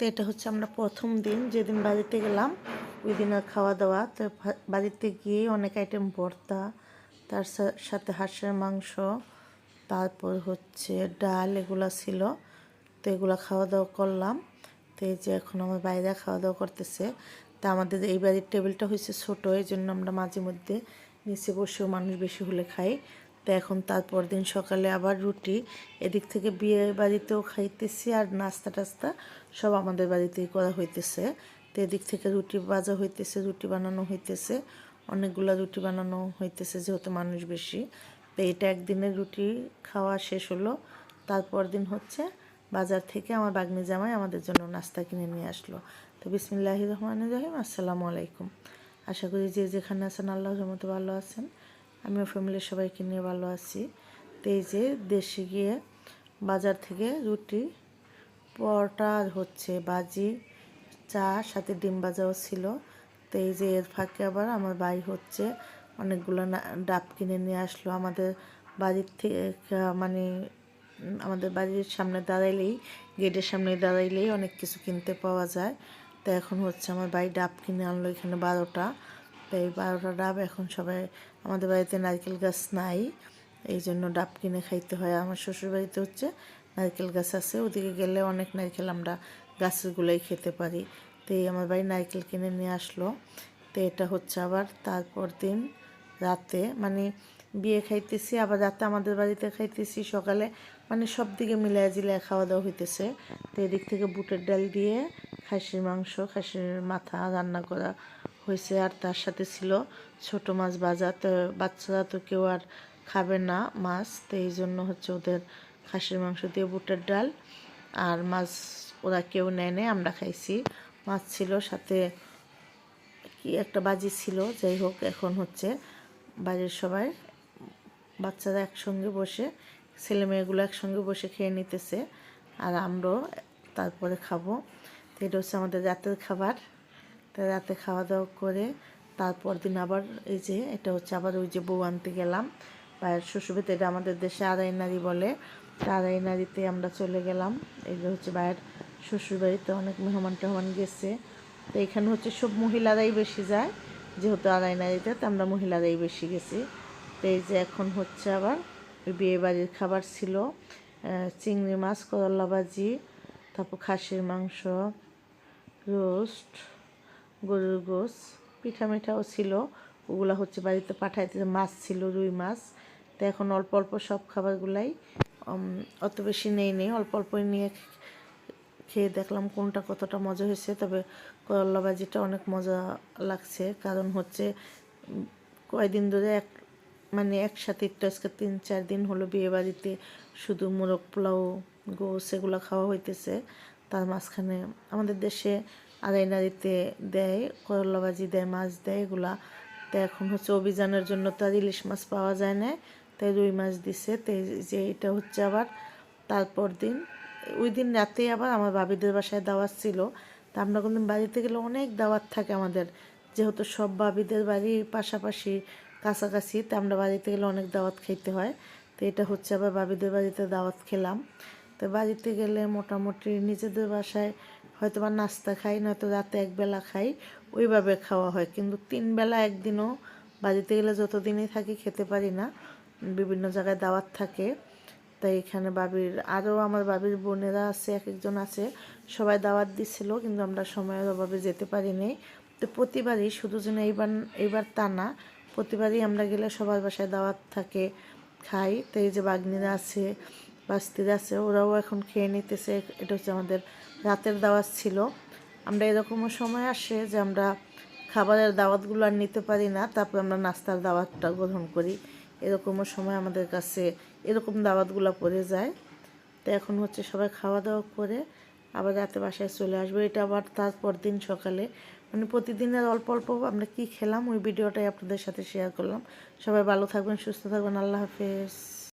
তো এটা হচ্ছে আমরা প্রথম দিন যেদিন বাড়িতে গেলাম, ওই দিনের খাওয়া দাওয়া। তো বাড়িতে গিয়ে অনেক আইটেম ভর্তা, তার সাথে হাঁসের মাংস, তারপর হচ্ছে ডাল এগুলো ছিল। তো এগুলো খাওয়া দাওয়া করলাম। তো এই যে এখন আমার বাইরে খাওয়া দাওয়া করতেছে। তা আমাদের এই বাড়ির টেবিলটা হয়েছে ছোটো এই জন্য আমরা মাঝে মধ্যে নিচে বসেও মানুষ বেশি হলে খাই। তো এখন তারপর দিন সকালে আবার রুটি, এদিক থেকে বিয়ে বাড়িতেও খাইতেছি আর নাস্তা টাস্তা সব আমাদের বাড়িতেই করা হইতেছে। তো এদিক থেকে রুটি ভাজা হইতেছে, রুটি বানানো হইতেছে, অনেকগুলা রুটি বানানো হইতেছে যেহেতু মানুষ বেশি। তো এটা একদিনের রুটি খাওয়া শেষ হলো, তারপর দিন হচ্ছে বাজার থেকে আমার বাগনি জামাই আমাদের জন্য নাস্তা কিনে নিয়ে আসলো। তো বিসমিল্লাহ রহমান রহিম, আসসালামু আলাইকুম। আশা করি যে যেখানে আছেন আল্লাহ রহমতে ভালো আছেন। আমিও ফ্যামিলির সবাইকে নিয়ে ভালো আছি। তো এই যে দেশে গিয়ে বাজার থেকে রুটি, পরোটা হচ্ছে বাজি, চা, সাথে ডিম বাজাও ছিল। তো এই যে এর ফাঁকে আবার আমার ভাই হচ্ছে অনেকগুলো ডাব কিনে নিয়ে আসলো আমাদের বাড়ির থেকে মানে আমাদের বাড়ির সামনে দাঁড়াইলেই, গেটের সামনে দাঁড়াইলেই অনেক কিছু কিনতে পাওয়া যায়। তো এখন হচ্ছে আমার ভাই ডাব কিনে আনলো এখানে বারোটা। তো এই বারোটা ডাব এখন সবাই আমাদের বাড়িতে নারকেল গাছ নাই। এই জন্য ডাব কিনে খাইতে হয়। আমার শ্বশুর বাড়িতে হচ্ছে নারকেল গাছ আছে। ওদিকে গেলে অনেক নারকেল আমরা গাছেরগুলোই খেতে পারি। তো এই আমার বাড়ি নারকেল কিনে নিয়ে আসলো। তো এটা হচ্ছে আবার তারপর দিন রাতে মানে বিয়ে খাইতেছি, আবার রাতে আমাদের বাড়িতে খাইতেছি। সকালে মানে সব দিকে মিলাই জিলায় খাওয়া দাওয়া হইতেছে। তো এদিক থেকে বুটের ডাল দিয়ে, খাসির মাংস, খাসির মাথা রান্না করা হয়েছে আর তার সাথে ছিল ছোট মাছ ভাজা। তো বাচ্চারা তো কেউ আর খাবে না মাছ, তো এই জন্য হচ্ছে ওদের খাসির মাংস দিয়ে বুটের ডাল। আর মাছ ওরা কেউ নেয় নেয় আমরা খাইছি। মাছ ছিল, সাথে কি একটা বাজি ছিল, যাই হোক, এখন হচ্ছে বাড়ির সবাই বাচ্চারা একসঙ্গে বসে, ছেলে মেয়েগুলো একসঙ্গে বসে খেয়ে নিতেছে। আর আমরাও তারপরে খাব। তো এটা হচ্ছে আমাদের রাতের খাবার। তো রাতে খাওয়া দাওয়া করে তারপর দিন আবার এই যে এটা হচ্ছে আবার ওই যে বউ আনতে গেলাম। ভাইয়ের শ্বশুরবাড়িতে এটা আমাদের দেশে আড়াই নারী বলে। আড়াই নারীতে আমরা চলে গেলাম। এটা হচ্ছে ভাইয়ের শ্বশুরবাড়িতে অনেক মেহমান টেহমান গেছে। তো এখানে হচ্ছে সব মহিলারাই বেশি যায়। যেহেতু আড়াই নারীতে, তো আমরা মহিলারাই বেশি গেছি। তো এই যে এখন হচ্ছে আবার বিয়ে বাড়ির খাবার ছিল। চিংড়ি মাছ, করলা ভাজি, তারপর খাসির মাংস, রোস্ট গরুর গোস পিঠা মিঠাও ছিল। ওগুলা হচ্ছে বাড়িতে পাঠাইতে মাছ ছিল, রুই মাছ। তো এখন অল্প অল্প সব খাবারগুলাই অত বেশি নেই নেই, অল্প অল্পই নিয়ে খেয়ে দেখলাম কোনটা কতটা মজা হয়েছে। তবে করলা ভাজিটা অনেক মজা লাগছে। কারণ হচ্ছে কয়দিন ধরে এক মানে একসাথে একটু আজকে তিন, চার দিন হলো বিয়ে বাড়িতে শুধু মোরগ পোলাও গোস এগুলো খাওয়া হইতেছে। তার মাঝখানে আমাদের দেশে আড়াই নারীতে দেয় করলা ভাজি দেয়, মাছ দেয়, এগুলা। তো এখন হচ্ছে অভিযানের জন্য তো আর ইলিশ মাছ পাওয়া যায় না তাই রুই মাছ দিছে তো যে এটা হচ্ছে আবার তারপর দিন। ওই দিন রাতেই আবার আমার ভাবিদের বাসায় দাওয়াত ছিল। তা আমরা কোনদিন বাড়িতে গেলে অনেক দাওয়াত থাকে আমাদের, যেহেতু সব ভাবিদের বাড়ি পাশাপাশি কাছাকাছি, তা আমরা বাড়িতে গেলে অনেক দাওয়াত খাইতে হয়। তো এটা হচ্ছে আবার ভাবিদের বাড়িতে দাওয়াত খেলাম। তো বাড়িতে গেলে মোটামুটি নিজেদের বাসায় হয়তো বা নাস্তা খাই, নয়তো রাতে একবেলা খাই, ওইভাবে খাওয়া হয়। কিন্তু তিন বেলা একদিনও বাড়িতে গেলে যতদিনই থাকি খেতে পারি না, বিভিন্ন জায়গায় দাওয়াত থাকে। তাই এখানে বাবির, আরও আমার বাবির বোনেরা আছে এক একজন আছে, সবাই দাওয়াত দিছিল, কিন্তু আমরা সময়ের অভাবে যেতে পারিনি তো প্রতিবারই শুধু যেন এইবার এইবার তা না, প্রতিবারই আমরা গেলে সবার বাসায় দাওয়াত থাকে, খাই। তো এই যে বাগনিরা আছে বাস্তিরা আছে ওরাও এখন খেয়ে নিতেছে। এটা হচ্ছে আমাদের রাতের দাওয়াত ছিল। আমরা এরকমও সময় আসে যে আমরা খাবারের দাওয়াতগুলো আর নিতে পারি না, তারপর আমরা নাস্তার দাওয়াতটা গ্রহণ করি। এরকমও সময় আমাদের কাছে এরকম দাওয়াতগুলো পড়ে যায়। তো এখন হচ্ছে সবাই খাওয়া দাওয়া করে আবার রাতে বাসায় চলে আসব। এটা আবার তারপর দিন সকালে। মানে প্রতিদিনের অল্প অল্প আমরা কি খেলাম, ওই ভিডিওটাই আপনাদের সাথে শেয়ার করলাম। সবাই ভালো থাকবেন, সুস্থ থাকবেন। আল্লাহ হাফেজ।